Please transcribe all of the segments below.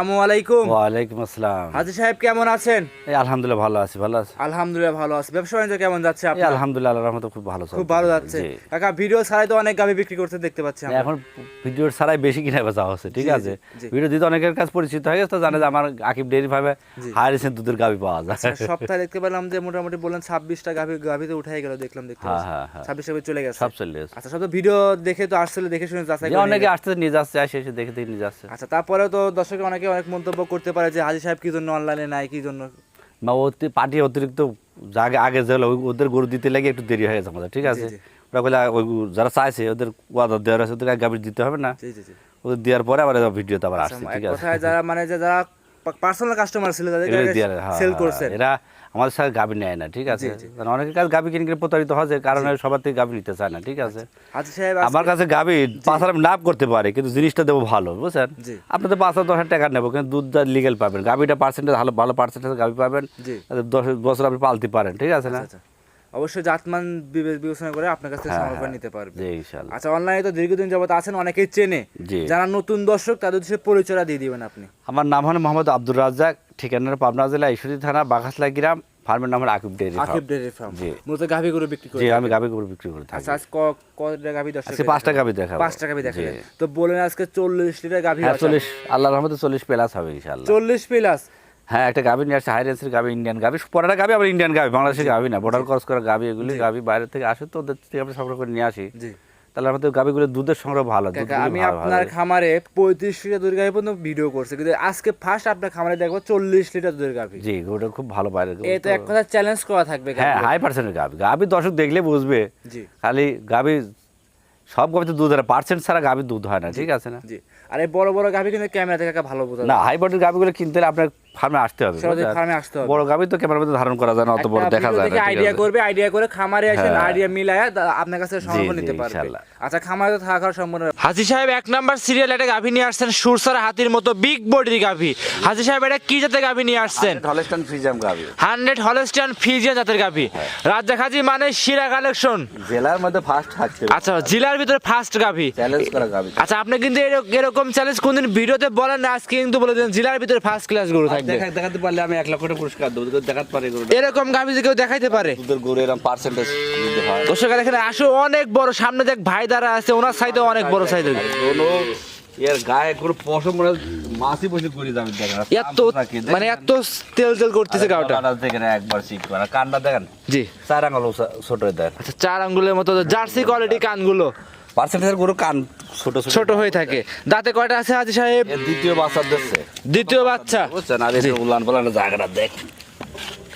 আসসালামু আলাইকুম। ওয়ালাইকুম আসসালাম। হাজি সাহেব কেমন আছেন? এই আলহামদুলিল্লাহ ভালো আছি ভালো আছি। আলহামদুলিল্লাহ ভালো আছে। ব্যবসা বাণিজ্য কেমন যাচ্ছে আপনার? আলহামদুলিল্লাহ আল্লাহর রহমতে খুব ভালো খুব ভালো যাচ্ছে। কাকা ভিডিও ছাড়াই তো অনেক গাভি বিক্রি করতে দেখতে পাচ্ছি আমরা। এখন ভিডিওর ছাড়াই বেশি কিনে বেচা হচ্ছে ঠিক আছে। ভিডিও দিতে অনেকের কাছে পরিচিত হয়ে গেছে তো জানে যে আমার আকিব। হাই দুধের গাবি পাওয়া যায়। আচ্ছা, সপ্তাহে দেখতে পেলাম যে মোটামুটি বললেন ছাব্বিশটা গাভি গাভিতে উঠাই গেল দেখলাম দেখতে হ্যাঁ। হ্যাঁ, হ্যাঁ। ছাব্বিশটা চলে গেছে। সব চলে গেছে। আচ্ছা সব তো ভিডিও দেখে তো আসলে দেখে শুনে যাচাই যে অনেকে আসতে নিয়ে যাচ্ছে আসে এসে দেখে দেখে নিয়ে যাচ্ছে। আচ্ছা তারপরেও তো দর্শক অনেকে অনেক মন্তব্য করতে পারে যে হাজি সাহেব কি জন্য অনলাইনে নাই কি জন্য? বা অতি পার্টি অতিরিক্ত আগে আগে যেগুলো ওদের গরু দিতে লাগে একটু দেরি হয়ে গেছে আমাদের ঠিক আছে? ওরা বলে ওই যারা চাইছে ওদের ওয়াদা দেওয়ার আছে ওদের গাভীর দিতে হবে না। ওদের দেওয়ার পরে আবার ভিডিওতে আবার আচ্ছা, আসছে ঠিক আছে? যারা মানে যে যারা পার্সোনাল কাস্টমার ছিল এগুলো দেওয়ার, হ্যাঁ, সেল করছে করছেন। এরা আমাদের সাথে গাবি নেয় না ঠিক আছে? কারণ অনেকের কাছে গাবি কিনে কিনে প্রতারিত হয় যে কারণে সবার থেকে গাবি নিতে চায় না ঠিক আছে? আমার কাছে গাবি পাঁচ হাজার লাভ করতে পারে কিন্তু জিনিসটা দেবো ভালো বুঝছেন? আপনি আপনাদের পাঁচ হাজার দশ হাজার টাকা নেব কিন্তু দুধটা লিগেল পাবেন গাবিটা পার্সেন্টেজ ভালো ভালো পার্সেন্টেজ গাবি পাবেন দশ বছর আপনি পালতে পারেন ঠিক আছে না? আচ্ছা, আচ্ছা। অবশ্যই জাতমান বিবেচনা করে আপনার কাছ থেকে হ্যাঁ, সংগ্রহ হ্যাঁ। নিতে পারবে। আচ্ছা অনলাইনে তো দীর্ঘদিন যাবত আছেন অনেকেই চেনে। যারা নতুন দর্শক তাদের উদ্দেশ্যে পরিচয় দিয়ে দিবেন আপনি। আমার নাম হলো মোহাম্মদ আব্দুর রাজ্জাক ঠিকানার পাবনা জেলা ঈশ্বরী থানা বাঘাসলা গ্রাম। ফার্মের নাম হলো Akib dairy farm. Akib dairy farm. মূলত গাভি গরু বিক্রি করে জি আমি গাবি গরু বিক্রি করি আচ্ছা আজ ক- কয়টা গাভি দর্শক আজকে পাঁচটা গাবি দেখাবো। পাঁচটা গাভি জি। তো বলেন আজকে চল্লিশ লিটার গাভি চল্লিশ আল্লাহর রহমতে চল্লিশ প্লাস হবে ইনশাল্লাহ চল্লিশ প্লাস হ্যাঁ একটা গাভি নিয়ে আসছে হাই রেন্সের গাভি ইন্ডিয়ান গাভি। পরের গাভি আবার ইন্ডিয়ান গাভি বাংলাদেশের গাভি না বর্ডার ক্রস করা গাভি এগুলি গাভি বাইরে থেকে আসে তো ওদের থেকে আমরা সংগ্রহ করে নিয়ে আসি। তাহলে আমাদের গাভিগুলো দুধের সংগ্রহ ভালো আমি আপনার খামারে পঁয়ত্রিশ লিটার দুধের গাভি পর্যন্ত ভিডিও করছি কিন্তু আজকে ফার্স্ট আপনার খামারে দেখব চল্লিশ লিটার দুধের গাভি। জি ওটা খুব ভালো বাইরে তো এক কথা চ্যালেঞ্জ করা থাকবে হ্যাঁ। হাই পার্সেন্টের গাভি। গাভি দর্শক দেখলে বুঝবে। জি। খালি গাভি সব গাভিতে দুধ হয় পার্সেন্ট ছাড়া গাভি দুধ হয় না ঠিক আছে না? জি। আর এই বড় বড় গাভি কিন্তু ক্যামেরা থেকে ভালো বোঝা না হাই বডির গাভিগুলো কিনতে হলে আপনার ফার্মে আসতে হবে ফার্মে আসতে হবে। বড় গাভি তো ক্যামেরার মধ্যে ধারণ করা যায় না অত বড় দেখা যায় না আইডিয়া করবে আইডিয়া করে খামারে এসে হ্যাঁ। আইডিয়া মিলায়া দা- আপনার কাছে সংগ্রহ নিতে পারবে। আচ্ছা খামারে তো থাকার সম্পূর্ণ হাজি সাহেব এক নাম্বার সিরিয়াল একটা গাভি নিয়ে আসছেন সুরসার হাতির মতো বিগ বডির গাভি। হাজি সাহেব এটা কি জাতের গাভি নিয়ে আসছেন? হলস্টাইন ফ্রিজাম গাভি। হান্ড্রেড হলস্টিয়ান ফিজিয়ান জাতের গাভি। রাজা খাজি মানে শিরা কালেকশন। জেলার মধ্যে ফার্স্ট থাকছে। আচ্ছা জেলার ভিতরে ফার্স্ট গাভি। চ্যালেঞ্জ করা গাভি। আচ্ছা আপনি কিন্তু এরক- এরকম চ্যালেঞ্জ কোনদিন ভিডিওতে বলেন না আজকে কিন্তু বলে দেন জেলার ভিতরে ফার্স্ট ক্লাস গরু থাকবে। দেখাতে পারলে আমি এক লক্ষ টাকা পুরস্কার দেবো দেখাতে পারে এরকম গাভি যে কেউ দেখাইতে পারে। দুধের গরু এরকম পার্সেন্টেজ দিতে হয়। দর্শক এখানে আসো অনেক বড় সামনে দেখ ভাই দ্বারা আছে ওনার সাইডে অনেক বড় সাইড এর গায়ে কোনো পশম মনে বসে করে যাবে দেখেন এত। মানে তেল তেল করতেছে গাওটা। দেখেন একবার শিখ আর কানটা দেখেন জি। চার আঙুল ছোট ছোট আচ্ছা চার আঙ্গুলের মতো জার্সি কোয়ালিটি কানগুলো। পার্সেন্টেজের গরু কান ছোট ছোট হয়ে থাকে। দাঁতে কয়টা আছে হাজি সাহেব? দ্বিতীয় বাচ্চা দিচ্ছে দ্বিতীয় বাচ্চা। বুঝছেন? আর এটা উলান পালান জায়গাটা দেখ।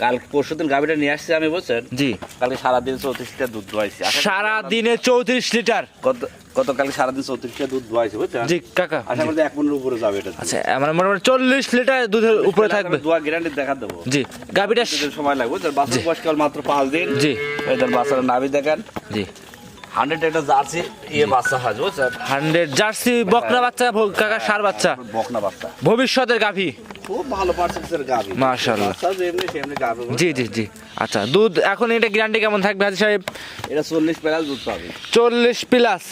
কাল পরশু দিন গাভিটা নিয়ে আসছি আমি বুঝছেন? জি। কালকে সারাদিন চৌত্রিশটা দুধ দোয়াইছি। সারা দিনে চৌত্রিশ লিটার? গত গতকাল সারাদিন চৌত্রিশটা দুধ দোয়াইছি বুঝছেন? জি কাকা। আশা করি এক মনের উপরে যাবে এটা আচ্ছা আমার মোটামুটি চল্লিশ লিটার দুধের উপরে থাকবে। দোয়া গ্যারান্টি দেখা দেবো। জি গাভিটা সময় লাগবে বুঝছেন? বাচ্চার বয়স মাত্র পাঁচ দিন। জি। এদের বাচ্চার নাভি দেখেন। জি। হান্ড্রেড একটা জার্সি ইয়ে বাচ্চা হয় বুঝছেন? হান্ড্রেড জার্সি বকনা বাচ্চা কাকা সার বাচ্চা। বকনা বাচ্চা। ভবিষ্যতের গাভি। খুব ভালো পার্সেন্টের গাভি। মাশাআল্লাহ। বাচ্চা যেমনি সেমনি জি জি জি। আচ্ছা দুধ এখন এটা গ্যারান্টি কেমন থাকবে হাজি সাহেব? এটা চল্লিশ প্লাস দুধ পাবে। চল্লিশ প্লাস।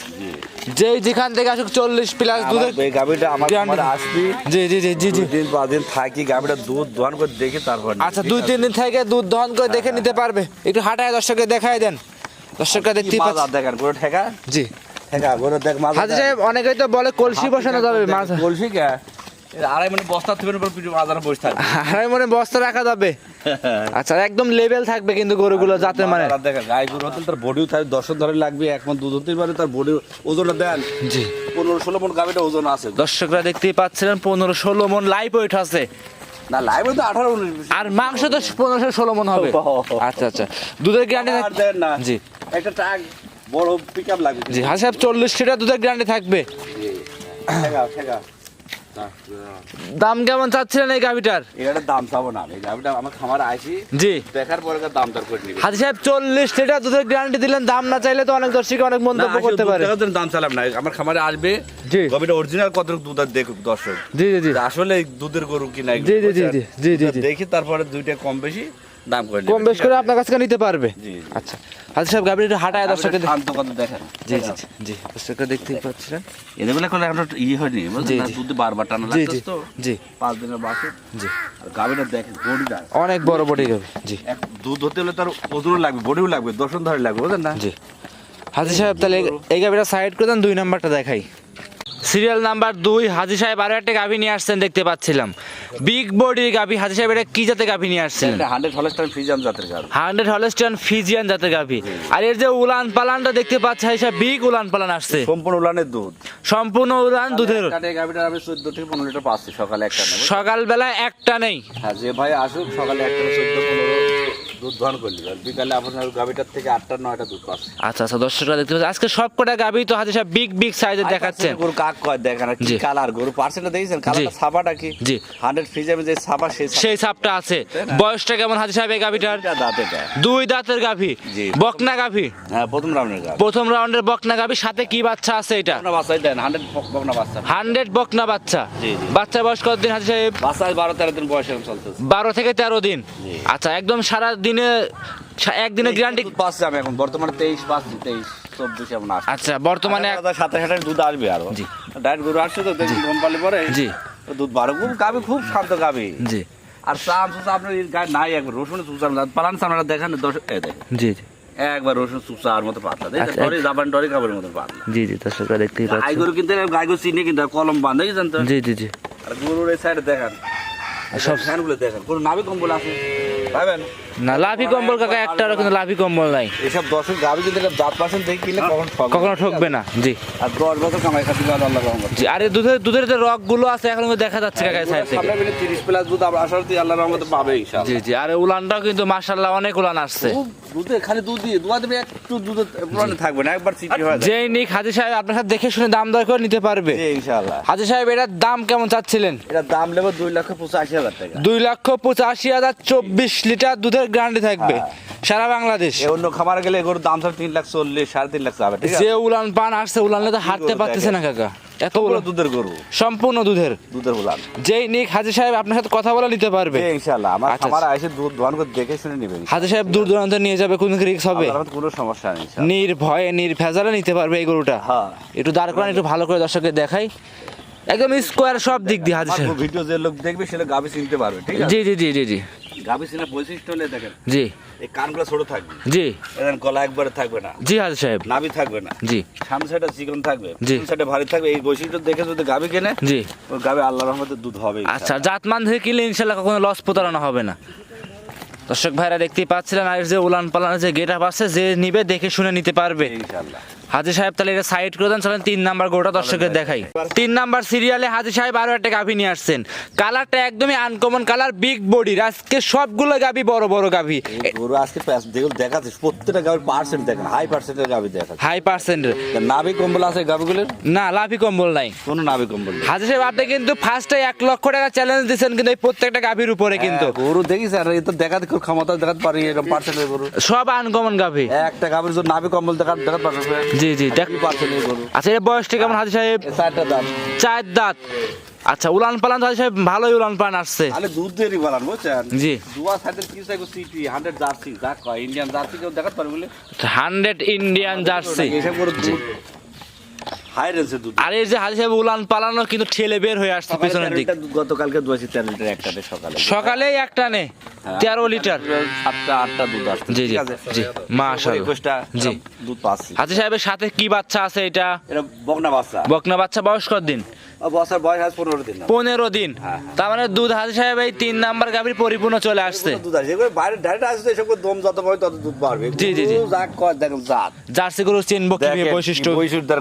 যেই যেখান থেকে আসুক চল্লিশ প্লাস এই গাভিটা আমার Guarantee- আসবি। জি জি জি জি জি। দুই দিন পাঁচ দিন থাকি গাভিটা দুধ করে দেখি তারপর আচ্ছা দুই তিন দিন থেকে দুধ দহন করে দেখে নিতে পারবে। একটু হাঁটায় দর্শককে দেখাই দেন। দর্শকরা কি দেখতেই দেখেন গরু ঠেকা? জি। ঠেকা গরু দেখ মাজা হাজি সাহেব অনেকেই তো বলে কলসি বসানো যাবে মাছ বলছি কে? আড়াই মানে বস্তা থেকে উপর পিছু বসে থাকবে। আড়াই মনে বস্তা রাখা যাবে। আচ্ছা একদম লেভেল থাকবে কিন্তু গরুগুলো যাতে মানে। দেখেন গাই গরু হতে তার বডিও থাকে দর্শন ধরে লাগবে এক মন দুধ হতে পারে তার বডি ওজনটা দেন। জি। পনেরো ষোলো মন গাভিটা ওজন আছে। দর্শকরা দেখতেই পাচ্ছিলেন পনেরো ষোলো মন লাইভ ওয়েট আছে। না লাইভ তো আঠারো উনিশ আর মাংস তো পনেরোশো ষোলো মন হবে। আচ্ছা আচ্ছা। দুধের গ্যারান্টি দেন না। জি। একটা ট্রাক বড় পিক আপ লাগবে। জি হাজি সাহেব চল্লিশ লিটার দুধের গ্যারান্টি থাকবে। দাম কেমন চাচ্ছিলেন এই গাভিটার? এটার দাম চাবো না আমি গাভিটা আমার খামারে আসি জি। দেখার পরে দাম দর করে নিবি। হাজি সাহেব চল্লিশ লিটার দুধের গ্যারান্টি দিলেন দাম না চাইলে তো অনেক দর্শক অনেক মন্তব্য করতে পারে। দাম চালাম না আমার খামারে আসবে। জি। গভীরটা অরিজিনাল কত দুধ আর দেখুক দর্শক। জি জি জি। আসলে দুধের গরু কিনা জি, জি, জি, জি, জি, জি, জি। দেখি তারপরে দুইটা কম বেশি। দাম করে কম বেশ করে আপনার কাছ থেকে নিতে পারবে। আচ্ছা। হাজি সাহেব একটু হাঁটায় দর্শককে দেখেন। জি জি জি, দেখতেই পাচ্ছিলেন আমরা ইয়ে হয়নি দুধ বারবার টানা জি জি তো। জি। পাঁচ দিনের জি। আর গাভিটা দেখেন বডিটা অনেক বড় বডি গাভী জি। দুধ হতে হলে তার ওজনও লাগবে বডিও লাগবে দর্শন ধরে লাগবে বুঝলেন না? জি। হাজি সাহেব তাহলে এই- গাভিটা সাইড করে দেন দুই নাম্বারটা দেখাই। সিরিয়াল নাম্বার দুই হাজি সাহেব আরও একটা গাভী নিয়ে আসছেন দেখতে পাচ্ছিলাম। বিগ বডির গাভী হাজি সাহেব এটা কি জাতের গাভী নিয়ে আসছেন? হান্ড্রেড হলস্টাইন ফ্রিজাম জাতের গাভি। হান্ড্রেড হলস্টিয়ান ফিজিয়ান জাতের গাভী। আর এর যে উলান পালানটা দেখতে পাচ্ছি হাজি সাহেব বিগ উলান পালান আসছে। সম্পূর্ণ উলানের দুধ। সম্পূর্ণ উলান দুধের। গাভিটা আমি চোদ্দ থেকে পনেরো লিটার পাচ্ছি সকালে একটা সকালবেলা একটা নেই। হ্যাঁ যে ভাই আসুক সকালে একটা চোদ্দ পনেরো। দুধ ধন করলি বিকালে আপনার গাভিটার থেকে আটটা নয়টা দুধ পাচ্ছে। আচ্ছা আচ্ছা দর্শকরা দেখতে পাচ্ছি আজকে সব কটা গাভী তো হাজি সাহেব বিগ বিগ সাইজের দেখাচ্ছেন গরু কাক কয় দেখেন আর কি কালার গরু পার্সেন্টটা দেখেছেন? কালারটা ছাপাটা কি? জি। হান্ড্রেড ফ্রিজামে যে ছাপা সেই সেই সাপটা আছে। বয়সটা কেমন হাজি সাহেব এই গাভীটার? ছাপটা দুই দাঁতের গাভী। বকনা গাভী। হ্যাঁ প্রথম রাউন্ডের গাভ। প্রথম রাউন্ডের বকনা গাভী সাথে কি বাচ্চা আছে এটা? বকনা দেন হান্ড্রেড বকনা বাচ্চা। বকনা বাচ্চা। জি, জি। বাচ্চা বয়স কতদিন হাজি সাহেব? বাচ্চা বারো তেরো দিন বয়স এরকম চলতেছে। বারো থেকে তেরো দিন। আচ্ছা একদম সারা দিনে সা- একদিনের গ্যারান্টি পাচ্ছি আমি এখন। বর্তমানে তেইশ পাচ্ছি তেইশ চব্বিশ এমন আচ্ছা বর্তমানে এক- সাতাশ আঠাশ দুধ আসবে আরও। জি। ডাইরেক্ট গরু আসছে তো ঘুম পালি পরে জি। দুধ বারো খুব গাবি খুব শান্ত গাবি জি। আর চাম চুচা আপনার গায়ে নাই একবার রসুন চুচা পালান সামনে দেখেন দশ জি জি। একবার রসুন মতো পাতলা। আচ্ছা, ডরে জাপান ডরে খাবারের মতো পাতলা। জি জি দর্শকরা দেখতেই গাই গরু কিনতে গাই গরু চিনে কিন্তু কলম বাঁধে গেছেন তো? জি জি জি। আর গরুর এই সাইডে দেখেন। সব ফ্যানগুলো দেখেন। কোনো নাভি কম্বল আছে? পাবেন না লাভি কম্বল কাকা একটারও কিন্তু লাভি কম্বল নাই। এসব দর্শক এটা জাত পার্সেন্ট দেখে কিনলে কখন কখনো ঠকবে না জি। আর দশ বছর কামাই আল্লাহ রহমত জি আর দুধের দুধের যে রকগুলো আছে এখন দেখা যাচ্ছে কাকা সাইড থেকে। সামনে মিনিট তিরিশ প্লাস দুধ আমরা আশা করি আল্লাহ রহমতে পাবে ইনশাআল্লাহ। জি জি আর উলানটাও কিন্তু মাশাল্লাহ অনেক উলান আসছে। দুধে খালি দুধ দিয়ে দুয়া দেবে একটু দুধ পুরানো থাকবে না একবার হয়ে যেই নিক হাজি সাহেব আপনার সাথে দেখে শুনে দাম দর করে নিতে পারবে। জি, ইনশাআল্লাহ। হাজি সাহেব এটার দাম কেমন চাচ্ছিলেন? এটা দাম নেব দুই লক্ষ পঁচাশি হাজার টাকা। দুই লক্ষ পঁচাশি হাজার চব্বিশ লিটার দুধের গ্যারান্টি থাকবে সারা বাংলাদেশ। অন্য খামারে গেলে এগুলোর দাম তিন লাখ চল্লিশ সাড়ে তিন লাখ যাবে যে উলান পান আসছে তো হাঁটতে পারতেছে না কাকা। এত উলান। দুধের গরু। সম্পূর্ণ দুধের। দুধের উলান। যেই নিক হাজি সাহেব আপনার সাথে কথা বলে নিতে পারবে। ইনশাআল্লাহ। আমার আচ্ছা, খামারে এসে দুধ করে দেখে শুনে নেবেন। হাজি সাহেব দূর দূরান্তে নিয়ে যাবে কোন রিক্স হবে? কোনো সমস্যা নেই। নির্ভয়ে নির্ভেজালে নিতে পারবে এই গরুটা। হ্যাঁ। একটু দাঁড় করান একটু ভালো করে দর্শককে দেখাই। একদম স্কোয়ার সব দিক দিয়ে হাজি আমার সাহেব। ভিডিও যে লোক দেখবে সে লোক গাভি চিনতে পারবে ঠিক আছে? জি জি জি জি জি। বৈশিষ্ট্য হলে দেখেন জি। এই কানগুলো ছোট থাকবে জি। এদের গলা একবারে থাকবে না। জি হাজি সাহেব। নাভি থাকবে না। জি। সামনে সাইডে চিকন থাকবে জি। সাইডে ভারী থাকবে। এই বৈশিষ্ট্য দেখে যদি কেনে জি। ওই গাভি আল্লাহ রহমতে দুধ হবে আচ্ছা জাতমান থেকে কিনলে ইনশাল্লাহ লস প্রতারণা হবে না। দর্শক ভাইরা দেখতেই পাচ্ছিলেন আর যে উলান পালানের যে গেট আপ আছে যে নিবে দেখে শুনে নিতে পারবে। ইনশাআল্লাহ হাজি সাহেব তাহলে এটা সাইড করে দেন চলেন তিন নাম্বার গোটা দর্শকের দেখাই। তিন নাম্বার সিরিয়ালে হাজি সাহেব আরও একটা গাভী নিয়ে আসছেন। কালারটা একদমই আনকমন কালার বিগ বডির আজকে সবগুলো গাভী বড় বড় গাভী। গরু আজকে যেগুলো দেখাচ্ছে প্রত্যেকটা গাভির পার্সেন্ট দেখেন হাই পার্সেন্টের গাভি দেখাচ্ছে। হাই পার্সেন্টের নাভি কম্বল আছে গাভিগুলোর? না লাভি কম্বল নাই। কোনো নাভি কম্বল। হাজি সাহেব আপনি কিন্তু ফার্স্টে এক লক্ষ টাকা চ্যালেঞ্জ দিচ্ছেন কিন্তু এই প্রত্যেকটা গাভীর উপরে কিন্তু। হ্যাঁ, গরু দেখিস আর এই তো দেখাতে খুব ক্ষমতা দেখাতে পারি এরকম পার্সেন্টের গরু। সব আনকমন গাভী। একটা গাভির জন্য নাভি কম্বল দেখা দেখাতে পারবে। জি জি দেখ। আচ্ছা এর বয়সটা কেমন হাজি সাহেব? চারটা দাম চার দাঁত। আচ্ছা উলান পালান হাজি সাহেব ভালোই উলান পালান আসছে। তাহলে দুধ দেরি বলান বুঝছেন? জি। দুয়া সাইডের কি চাইব সিটি হান্ড্রেড জার্সি যা কয় ইন্ডিয়ান জার্সি কেউ দেখাতে পারবে বলে? Hundred Indian jersey. এসব করে দুধ। আর যে হাজি সাহেব উলান পালানো কিন্তু ঠেলে বের হয়ে আসছে পেছনের দিক। গতকালকে দুয়াছি তেরো লিটার একটাতে সকালে। একটা নে। তেরো লিটার। সাতটা আটটা দুধ আসছে। জি, মাশাআল্লাহ। একুশটা জি। দুধ পাচ্ছি। হাজি সাহেবের সাথে কি বাচ্চা আছে এটা? এটা বকনা বাচ্চা। বকনা বাচ্চা বয়স কত দিন? বছর বয়স আজ পনেরো দিন। পনেরো দিন। হ্যাঁ, তার মানে দুধ হাজি সাহেব এই তিন নাম্বার গাভীর পরিপূর্ণ চলে আসছে। দুধ এগুলো বাইরে ডাইরেক্ট আসছে এসব দম যত পাবে তত দুধ পারবে জি, জি, জি। যা কয় দেখেন জাত। জার্সি গরু চিনবো কি বৈশিষ্ট্য।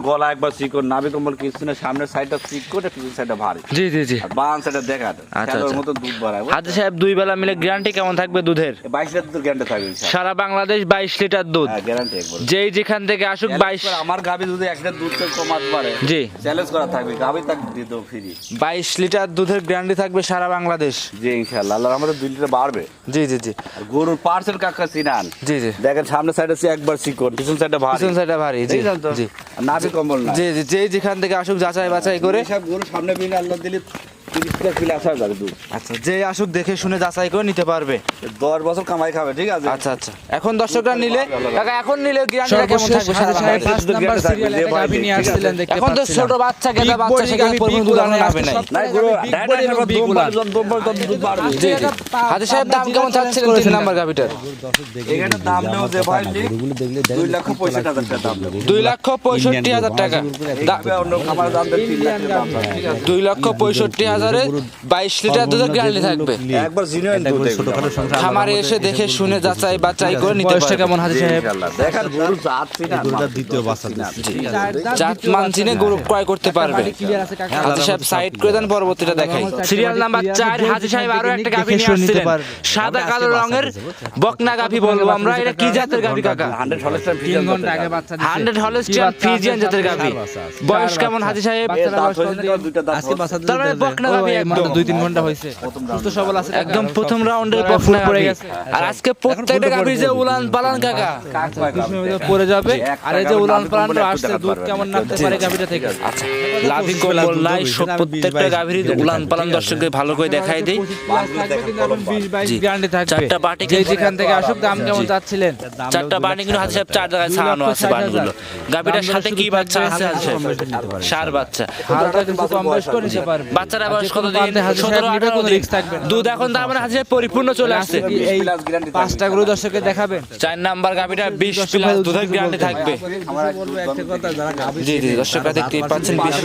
গলা একবার চিকন নাভি কম্বল কিছু না সামনের সাইডটা চিকন পিছনের সাইডটা ভারী। জি জি জি। বাম সাইডটা দেখা আচ্ছা, আচ্ছা। মতো দুধ বাড়ায় হাজি সাহেব দুই বেলা মিলে গ্যারান্টি কেমন থাকবে দুধের? বাইশ লিটার গ্যারান্টি থাকবে সারা বাংলাদেশ বাইশ লিটার দুধ। হ্যাঁ গ্যারান্টি যেই যেখান থেকে আসুক বাইশ আমার গাভি যদি একটা দুধ তো কমাতে পারে। জি। চ্যালেঞ্জ করা থাকবে গাভি তাক দেবো ফ্রি বাইশ লিটার দুধের গ্যারান্টি থাকবে সারা বাংলাদেশ। জি ইনশাআল্লাহ আল্লাহ আমাদের দুই লিটার বাড়বে। জি জি জি। গরুর পার্সেল কাকা চিনান জি জি। দেখেন সামনের সাইডে আছে একবার চিকন পিছন সাইডে ভারী। পিছন সাইডে ভারী জি? জি। নাভি কম্বল না। জি জি যেই যেখান থেকে আসুক যাচাই বাছাই করে সব গরু সামনে বিনে আল্লাহ দিলে তিরিশ প্লাস প্লাস যাবে দুধ আচ্ছা যে আসুক দেখে শুনে যাচাই করে নিতে পারবে। দশ বছর কামাই খাবে ঠিক আছে? আচ্ছা আচ্ছা। এখন দর্শকরা নিলে কাকা এখন নিলে গ্যারান্টিটা কেমন থাকবে সারা সাহেব পাঁচ নাম্বার সিরিয়ালে একটা নিয়ে আসছিলেন এখন তো ছোট বাচ্চা গেদা বাচ্চা সেখানে পরিপূর্ণ দুধ এখন নামে নাই নাই গুরু ঢাকা ঢাকা দুধ বাড়বে, দুধ বাড়বে, তত দুধ বাড়বে জি জি হাজি সাহেব দাম কেমন চাচ্ছিলেন তিন নাম্বার গাভিটার এখানে দাম নেও যে ভাই দুই লক্ষ পঁয়ষট্টি হাজার টাকা দাম নেবে দুই লক্ষ পঁয়ষট্টি হাজার টাকা। অন্য খামার দাম দেবে তিন লাখ টাকা দাম। থাকবে, ঠিক আছে দুই লক্ষ পঁয়ষট্টি হাজারে বাইশ লিটার দুধের গ্যারান্টি থাকবে। একবার দুধ। খামারে এসে দেখে শুনে যাচাই বাছাই করে নিতে পারবে। কেমন হাজি সাহেব? দেখেন গরু যাচ্ছি না দ্বিতীয় বাচ্চা জাত মান চিনে গরু ক্রয় করতে পারবে। হাজি সাহেব সাইড করে দেন পরবর্তীটা দেখাই। সিরিয়াল নাম্বার চার হাজি সাহেব আরও একটা গাভি নিয়ে আসছিলেন। সাদা কালো রঙের বকনা গাভি বলব আমরা। এটা কি জাতের গাভি কাকা? হান্ড্রেড হলস্টার তিন ঘণ্টা আগে বাচ্চা হান্ড্রেড হলস্টিয়ান ফিজিয়ান জাতের গাভি। বয়স কেমন হাজি সাহেব বকনা দুই তিন ঘণ্টা হয়েছে। সুস্থ সবল আছে একদম প্রথম রাউন্ডে বকনা গাভি আর আজকে প্রত্যেকটা গাভি যে উলান পালান কাকা। কাক পায় কাক। পড়ে যাবে। আর এই যে উলান দাম আসছে দুধ কেমন নামতে পারে গাভিটা থেকে? আচ্ছা। লাভি কম্বল নাই সব প্রত্যেকটা গাভীর উলান পালান দর্শককে ভালো করে দেখাই দেই। চারটা বাটি যেখান থেকে আসুক দাম কেমন চাচ্ছিলেন চারটা বাণী কিন্তু হাতে চার জায়গায় ছাড়ানো আছে বাণীগুলো গাভীটার সাথে কি বাচ্চা আছে সার বাচ্চা কিছু বয়স সতেরো আঠারো দিন। দুধ এখন তার মানে পরিপূর্ণ চলে আসছে। এই পাঁচটা গরু দর্শককে দেখাবেন চার নাম্বার গাভীটা বিশ প্লাস দুধের গ্যারান্টি থাকবে। জি জি দেখতে পাচ্ছেন বিশ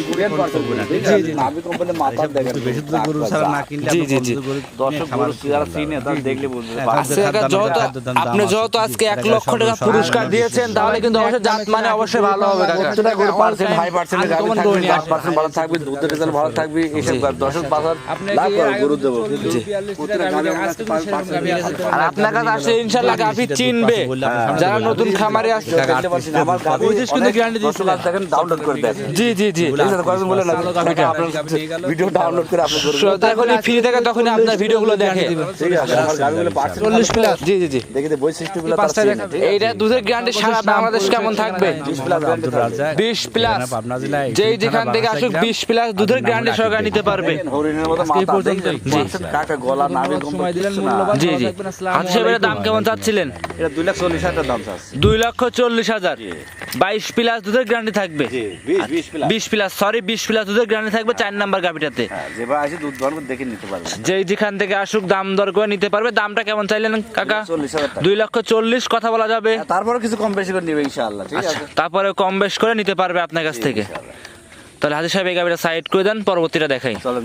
জি, জি, জি। আপনি যত আজকে এক লক্ষ টাকা পুরস্কার দিয়েছেন তাহলে কিন্তু অবশ্যই জাত মানে অবশ্যই ভালো হবে কাকা। হাই পার্সেন্ট ভালো থাকবে দুধের রেজাল্ট ভালো থাকবে এইসব দর্শক বাজার লাভ করে গরু দেবো। কিন্তু প্রত্যেকটা গাড়ি আমার কাছে পার্সেন্ট আর আপনার কাছে আসলে ইনশাল্লাহ গাভী চিনবে। যারা নতুন খামারে আসছে দেখতে পাচ্ছি না, আমার গাড়ি পঁয়ত্রিশ কিন্তু guarantee দর্শক দেখেন ডাউনলোড করে দেন জি জি জি কয়েকজন বলে না আপনার ভিডিও ডাউনলোড করে আপলোড করুন ফ্রি থাকে তখনই আপনার ভিডিওগুলো দেখে। চল্লিশ প্লাস জি জি জি? এইটা দুধের গ্যারান্টি সারা বাংলাদেশ কেমন থাকবে বিশ প্লাস গ্যারান্টি থাকবে। বিশ প্লাস যেই যেখান থেকে আসুক বিশ প্লাস দুধের গ্যারান্টি সহকারে নিতে পারবে জি। জি। হাত সেবের দাম কেমন চাচ্ছিলেন? দুই লক্ষ চল্লিশ হাজার। বাইশ প্লাস দুধের গ্যারান্টি থাকবে। বিশ বিশ প্লাস। সরি বিশ প্লাস দুধের গ্যারান্টি থাকবে চার নাম্বার গাভিটাতে। হ্যাঁ যেই যেখান থেকে আসুক দাম দর করে নিতে পারবে। দামটা কেমন চাইলেন কাকা? চল্লিশ হাজার টাকা। দুই লক্ষ চল্লিশ কথা বলা যাবে। তারপরে কিছু কম বেশি করে নিবে ইনশাআল্লাহ তারপরে কম বেশ করে নিতে পারবে আপনার কাছ থেকে। তাহলে হাজির সাহেব এই গাবিটা সাইড করে দেন পরবর্তীটা দেখাই। চলেন